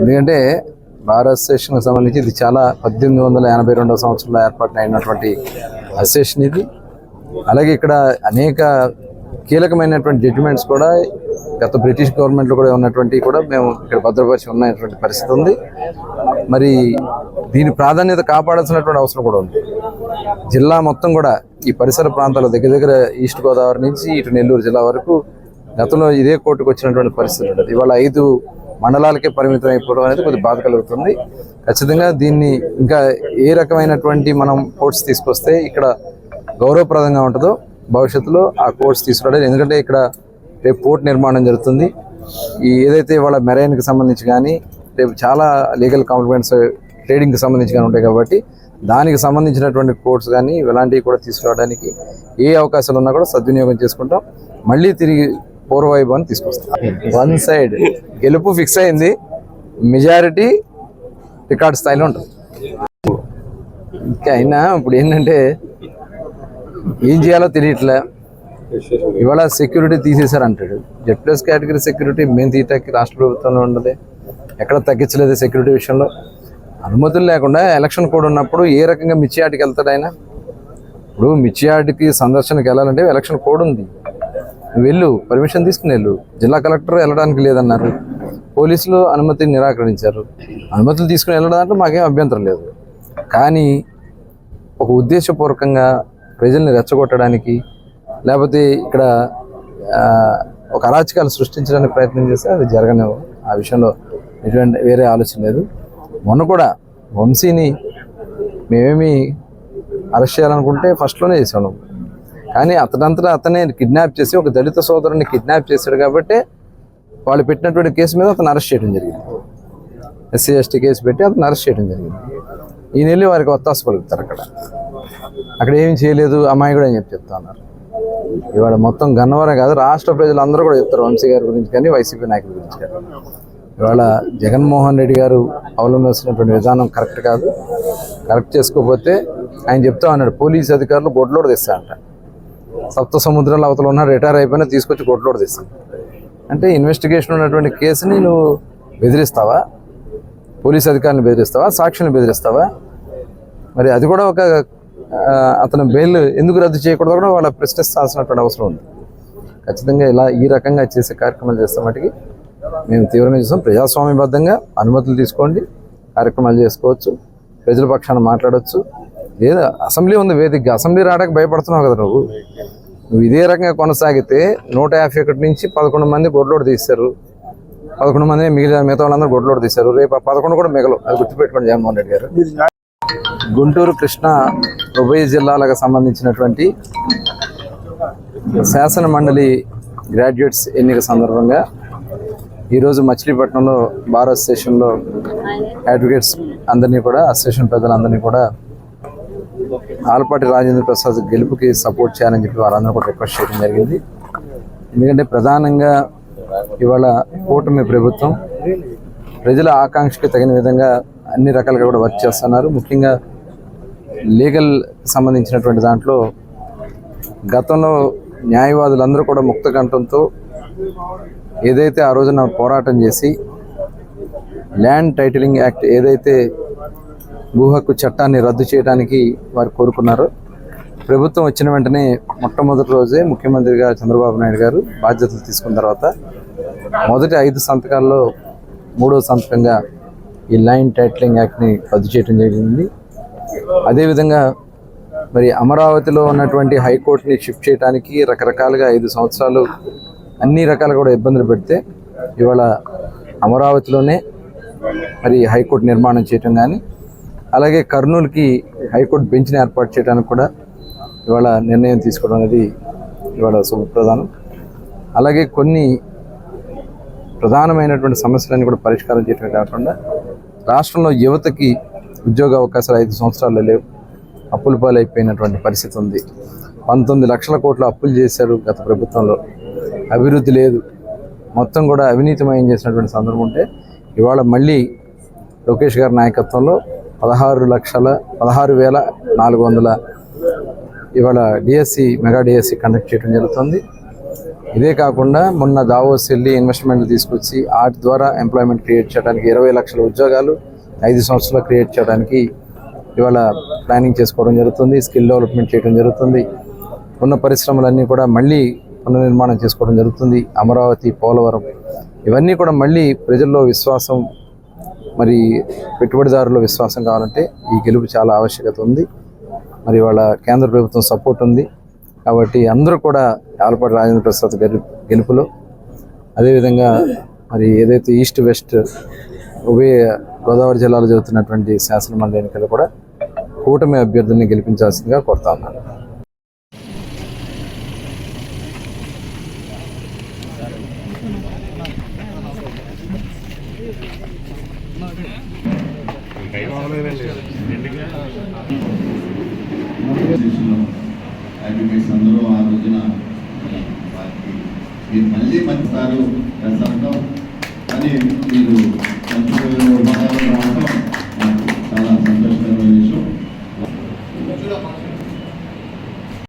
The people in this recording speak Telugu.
ఎందుకంటే బార్ అసోసియేషన్కి సంబంధించి ఇది చాలా పద్దెనిమిది వందల ఎనభై రెండవ సంవత్సరంలో ఏర్పాటు అయినటువంటి అసోసియేషన్ ఇది. అలాగే ఇక్కడ అనేక కీలకమైనటువంటి జడ్జిమెంట్స్ కూడా గత బ్రిటిష్ గవర్నమెంట్లో కూడా ఉన్నటువంటి కూడా మేము ఇక్కడ భద్రపరిచి ఉన్నటువంటి పరిస్థితి ఉంది. మరి దీని ప్రాధాన్యత కాపాడాల్సినటువంటి అవసరం కూడా ఉంది. జిల్లా మొత్తం కూడా ఈ పరిసర ప్రాంతాల దగ్గర దగ్గర ఈస్ట్ గోదావరి నుంచి ఇటు నెల్లూరు జిల్లా వరకు గతంలో ఇదే కోర్టుకు వచ్చినటువంటి పరిస్థితి ఉంటుంది ఇవాళ ఐదు మండలాలకే పరిమితం అయిపోవడం అనేది కొద్దిగా బాధ కలుగుతుంది. ఖచ్చితంగా దీన్ని ఇంకా ఏ రకమైనటువంటి మనం కోర్ట్స్ తీసుకొస్తే ఇక్కడ గౌరవప్రదంగా ఉంటుందో భవిష్యత్తులో ఆ కోర్ట్స్ తీసుకురావడం. ఎందుకంటే ఇక్కడ రేపు పోర్ట్ నిర్మాణం జరుగుతుంది. ఈ ఏదైతే వాళ్ళ మెరైన్కి సంబంధించి కానీ రేపు చాలా లీగల్ కాంప్లిమెంట్స్ ట్రేడింగ్కి సంబంధించి కానీ ఉంటాయి కాబట్టి దానికి సంబంధించినటువంటి కోర్ట్స్ కానీ ఇలాంటివి కూడా తీసుకురావడానికి ఏ అవకాశాలు ఉన్నా కూడా సద్వినియోగం చేసుకుంటాం. మళ్ళీ తిరిగి పూర్వవైభవాన్ని తీసుకొస్తాం. వన్ సైడ్ గెలుపు ఫిక్స్ అయింది. మెజారిటీ రికార్డ్ స్థాయిలో ఉంటుంది. ఇంకా అయినా ఇప్పుడు ఏంటంటే ఏం చేయాలో తెలియట్లే. ఇవాళ సెక్యూరిటీ తీసేశారంటాడు జెడ్ ప్లస్ కేటగిరీ సెక్యూరిటీ మేము తీయటానికి రాష్ట్ర ప్రభుత్వంలో ఉండదు ఎక్కడ తగ్గించలేదు సెక్యూరిటీ విషయంలో. అనుమతులు లేకుండా ఎలక్షన్ కోడ్ ఉన్నప్పుడు ఏ రకంగా మిర్చియాటికి వెళ్తాడు ఆయన? ఇప్పుడు మిర్చియాటికి సందర్శనకి వెళ్ళాలంటే ఎలక్షన్ కోడ్ ఉంది. వెళ్ళు పర్మిషన్ తీసుకుని వెళ్ళు. జిల్లా కలెక్టర్ వెళ్ళడానికి లేదన్నారు. పోలీసులు అనుమతి నిరాకరించారు. అనుమతులు తీసుకుని వెళ్ళడానికి మాకేం అభ్యంతరం లేదు. కానీ ఒక ఉద్దేశపూర్వకంగా ప్రజల్ని రెచ్చగొట్టడానికి లేకపోతే ఇక్కడ ఒక అరాచకాలు సృష్టించడానికి ప్రయత్నం చేస్తే అది జరగనివ్వం ఆ విషయంలో ఎటువంటి వేరే ఆలోచన లేదు. మొన్న కూడా వంశీని మేమేమి అరెస్ట్ చేయాలనుకుంటే ఫస్ట్లోనే చేసాము కానీ అతనంతా అతనే కిడ్నాప్ చేసి ఒక దళిత సోదరుని కిడ్నాప్ చేశాడు కాబట్టి వాళ్ళు పెట్టినటువంటి కేసు మీద అతను అరెస్ట్ చేయడం జరిగింది. ఎస్సీ ఎస్టీ కేసు పెట్టి అతను అరెస్ట్ చేయడం జరిగింది. ఈయన వెళ్ళి వారికి ఒత్తాసు పలుకుతారు అక్కడ. అక్కడ ఏమి చేయలేదు అమ్మాయి కూడా అని చెప్పి చెప్తా ఉన్నారు. ఇవాళ మొత్తం గన్నవరం కాదు రాష్ట్ర ప్రజలందరూ కూడా చెప్తారు వంశీ గారి గురించి కానీ వైసీపీ నాయకుల గురించి కానీ. ఇవాళ జగన్మోహన్ రెడ్డి గారు అవలంబిస్తున్నటువంటి విధానం కరెక్ట్ కాదు. కరెక్ట్ చేసుకోకపోతే ఆయన చెప్తా ఉన్నాడు పోలీస్ అధికారులు గొడ్లోడు తెస్తా అంట సప్త సముద్రాల అవతల ఉన్న రిటైర్ అయిపోయినా తీసుకొచ్చి గొడ్లోడు తీస్తాను అంటే ఇన్వెస్టిగేషన్ ఉన్నటువంటి కేసుని నువ్వు బెదిరిస్తావా? పోలీస్ అధికారులను బెదిరిస్తావా? సాక్షులను బెదిరిస్తావా? మరి అది కూడా ఒక అతను బెయిల్ ఎందుకు రద్దు చేయకూడదు కూడా వాళ్ళ ప్రశ్నిస్తాల్సినటువంటి అవసరం ఉంది. ఖచ్చితంగా ఇలా ఈ రకంగా చేసే కార్యక్రమాలు చేస్తాం మటుకి మేము తీవ్రంగా చూస్తాం. ప్రజాస్వామ్యబద్ధంగా అనుమతులు తీసుకోండి. కార్యక్రమాలు చేసుకోవచ్చు. ప్రజల పక్షాన మాట్లాడవచ్చు లేదా అసెంబ్లీ ఉంది వేదిక అసెంబ్లీ రావడానికి భయపడుతున్నావు కదా నువ్వు. నువ్వు ఇదే రకంగా కొనసాగితే నూట యాభై ఒకటి నుంచి పదకొండు మంది గొడ్లోడు తీశారు. పదకొండు మంది మిగిలిన మిగతా వాళ్ళందరూ గొడ్లోడు తీశారు. రేపు పదకొండు కూడా మిగలు అది గుర్తుపెట్టుకోండి జగన్మోహన్ రెడ్డి గారు. గుంటూరు కృష్ణ ఉభయ జిల్లాలకు సంబంధించినటువంటి శాసన మండలి గ్రాడ్యుయేట్స్ ఎన్నిక సందర్భంగా ఈరోజు మచిలీపట్నంలో బార్ అసోసియేషన్లో అడ్వకేట్స్ అందరినీ కూడా అసోసియేషన్ పెద్దలందరినీ కూడా ఆలపాటి రాజేంద్ర ప్రసాద్ గెలుపుకి సపోర్ట్ చేయాలని చెప్పి వారందరూ కూడా రిక్వెస్ట్ చేయడం జరిగింది. ఎందుకంటే ప్రధానంగా ఇవాళ కూటమి ప్రభుత్వం ప్రజల ఆకాంక్షకి తగిన విధంగా అన్ని రకాలుగా కూడా వర్క్ చేస్తున్నారు. ముఖ్యంగా లీగల్ సంబంధించినటువంటి దాంట్లో గతంలో న్యాయవాదులందరూ కూడా ముక్త కంఠంతో ఏదైతే ఆ రోజున పోరాటం చేసి ల్యాండ్ టైటిలింగ్ యాక్ట్ ఏదైతే భూ హక్కు చట్టాన్ని రద్దు చేయడానికి వారు కోరుకున్నారు. ప్రభుత్వం వచ్చిన వెంటనే మొట్టమొదటి రోజే ముఖ్యమంత్రిగా చంద్రబాబు నాయుడు గారు బాధ్యతలు తీసుకున్న తర్వాత మొదటి ఐదు సంతకాల్లో మూడో సంతకంగా ఈ ల్యాండ్ టైటిలింగ్ యాక్ట్ని రద్దు చేయడం జరిగింది. అదేవిధంగా మరి అమరావతిలో ఉన్నటువంటి హైకోర్టుని షిఫ్ట్ చేయడానికి రకరకాలుగా ఐదు సంవత్సరాలు అన్ని రకాలు కూడా ఇబ్బందులు పెడితే ఇవాళ అమరావతిలోనే మరి హైకోర్టు నిర్మాణం చేయటం కానీ అలాగే కర్నూలుకి హైకోర్టు బెంచ్ని ఏర్పాటు చేయడానికి కూడా ఇవాళ నిర్ణయం తీసుకోవడం అనేది ఇవాళ శుభప్రధానం. అలాగే కొన్ని ప్రధానమైనటువంటి సమస్యలన్నీ కూడా పరిష్కారం చేయడమే కాకుండా రాష్ట్రంలో యువతకి ఉద్యోగ అవకాశాలు ఐదు సంవత్సరాలు లేవు. అప్పుల పాలైపోయినటువంటి పరిస్థితి ఉంది. పంతొమ్మిది లక్షల కోట్ల అప్పులు చేశారు గత ప్రభుత్వంలో. అభివృద్ధి లేదు. మొత్తం కూడా అవినీతిమయం చేసినటువంటి సందర్భం ఉంటే ఇవాళ మళ్ళీ లోకేష్ గారి నాయకత్వంలో పదహారు లక్షల పదహారు వేల నాలుగు వందల ఇవాళ డిఎస్సి మెగా డిఎస్సి కండక్ట్ చేయడం జరుగుతుంది. ఇదే కాకుండా మొన్న దావోస్ వెళ్ళి ఇన్వెస్ట్మెంట్లు తీసుకొచ్చి వాటి ద్వారా ఎంప్లాయ్మెంట్ క్రియేట్ చేయడానికి ఇరవై లక్షల ఉద్యోగాలు ఐదు సంవత్సరాలు క్రియేట్ చేయడానికి ఇవాళ ప్లానింగ్ చేసుకోవడం జరుగుతుంది స్కిల్ డెవలప్మెంట్ చేయడం జరుగుతుంది. ఉన్న పరిశ్రమలన్నీ కూడా మళ్ళీ పునర్నిర్మాణం చేసుకోవడం జరుగుతుంది. అమరావతి పోలవరం ఇవన్నీ కూడా మళ్ళీ ప్రజల్లో విశ్వాసం మరి పెట్టుబడిదారుల విశ్వాసం కావాలంటే ఈ గెలుపు చాలా ఆవశ్యకత ఉంది. మరి వాళ్ళ కేంద్ర ప్రభుత్వం సపోర్ట్ ఉంది. కాబట్టి అందరూ కూడా ఆలపాటి రాజేంద్ర ప్రసాద్ గారి గెలుపులో అదేవిధంగా మరి ఏదైతే ఈస్ట్ వెస్ట్ ఉభయ గోదావరి జిల్లాలో జరుగుతున్నటువంటి శాసనమండలి ఎన్నికలు కూడా కూటమి అభ్యర్థుల్ని గెలిపించాల్సిందిగా కోరుతా ఉన్నాను. దేశంలో అడ్వకేట్స్ అందరూ ఆ రోజున వారికి మీరు మళ్ళీ మంచిస్తారు ప్రసంగం అని మీరు మంచి రావడం